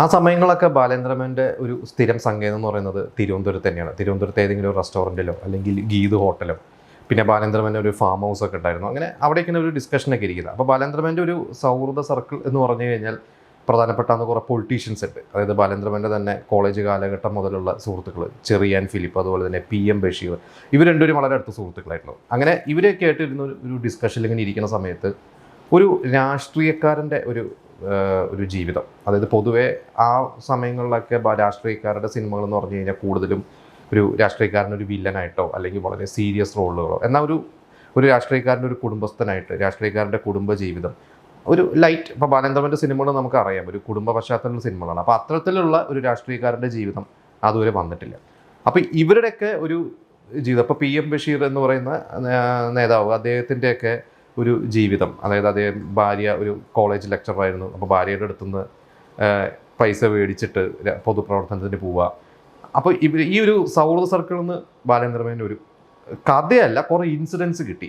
ആ സമയങ്ങളൊക്കെ ബാലേന്ദ്രമേന്റെ ഒരു സ്ഥിരം സങ്കേതം എന്ന് പറയുന്നത് തിരുവനന്തപുരത്ത് തന്നെയാണ്. തിരുവനന്തപുരത്ത് ഏതെങ്കിലും ഒരു റെസ്റ്റോറന്റിലോ അല്ലെങ്കിൽ ഗീത് ഹോട്ടലോ പിന്നെ ബാലേന്ദ്രമേന്റെ ഒരു ഫാം ഹൗസ് ഒക്കെ ഉണ്ടായിരുന്നു. അങ്ങനെ അവിടേക്ക് ഒരു ഡിസ്കഷനൊക്കെ ഇരിക്കുന്നത് അപ്പോൾ ബാലേന്ദ്രമേന്റെ ഒരു സൗഹൃദ സർക്കിൾ എന്ന് പറഞ്ഞു കഴിഞ്ഞാൽ പ്രധാനപ്പെട്ട അന്ന് കുറേ പൊളിറ്റീഷ്യൻസ് ഉണ്ട്. അതായത് ബാലേന്ദ്രമേന്റെ തന്നെ കോളേജ് കാലഘട്ടം മുതലുള്ള സുഹൃത്തുക്കൾ ചെറിയാൻ ഫിലിപ്പ് അതുപോലെ തന്നെ പി എം ബഷീർ ഇവർ രണ്ടുപേരും വളരെ അടുത്ത സുഹൃത്തുക്കളായിരുന്നു അങ്ങനെ ഇവരെയൊക്കെ ആയിട്ടിരുന്ന ഒരു- ഡിസ്കഷനിൽ ഇങ്ങനെ ഇരിക്കുന്ന സമയത്ത് ഒരു രാഷ്ട്രീയക്കാരന്റെ ഒരു ഒരു ജീവിതം. അതായത് പൊതുവെ ആ സമയങ്ങളിലൊക്കെ രാഷ്ട്രീയക്കാരുടെ സിനിമകൾ എന്ന് പറഞ്ഞു കഴിഞ്ഞാൽ കൂടുതലും ഒരു രാഷ്ട്രീയക്കാരൻ ഒരു വില്ലനായിട്ടോ അല്ലെങ്കിൽ വളരെ സീരിയസ് റോളുകളോ. എന്നാൽ ഒരു ഒരു രാഷ്ട്രീയക്കാരന്റെ ഒരു കുടുംബസ്ഥനായിട്ട് രാഷ്ട്രീയക്കാരന്റെ കുടുംബ ജീവിതം. ഒരു ലൈറ്റ് ഇപ്പോൾ ബാലേന്ദ്രമന്റെ സിനിമകൾ നമുക്കറിയാം. ഒരു കുടുംബ പശ്ചാത്തലം സിനിമകളാണ്. അപ്പോൾ അത്തരത്തിലുള്ള ഒരു രാഷ്ട്രീയക്കാരന്റെ ജീവിതം അതുവരെ വന്നിട്ടില്ല. അപ്പോൾ ഇവരുടെയൊക്കെ ഒരു ജീവിതം. ഇപ്പോൾ പി എം ബഷീർ എന്ന് പറയുന്ന നേതാവ് അദ്ദേഹത്തിന്റെയൊക്കെ ഒരു ജീവിതം. അതായത് അദ്ദേഹം ഭാര്യ ഒരു കോളേജ് ലെക്ചറായിരുന്നു അപ്പോൾ ഭാര്യയുടെ അടുത്തുനിന്ന് പൈസ മേടിച്ചിട്ട് പൊതുപ്രവർത്തനത്തിന് പോവുക. അപ്പോൾ ഇവർ ഈ ഒരു സൗഹൃദ സർക്കിളിൽ നിന്ന് ബാലേന്ദ്രമേന്റെ ഒരു കഥയല്ല കുറേ ഇൻസിഡൻസ് കിട്ടി.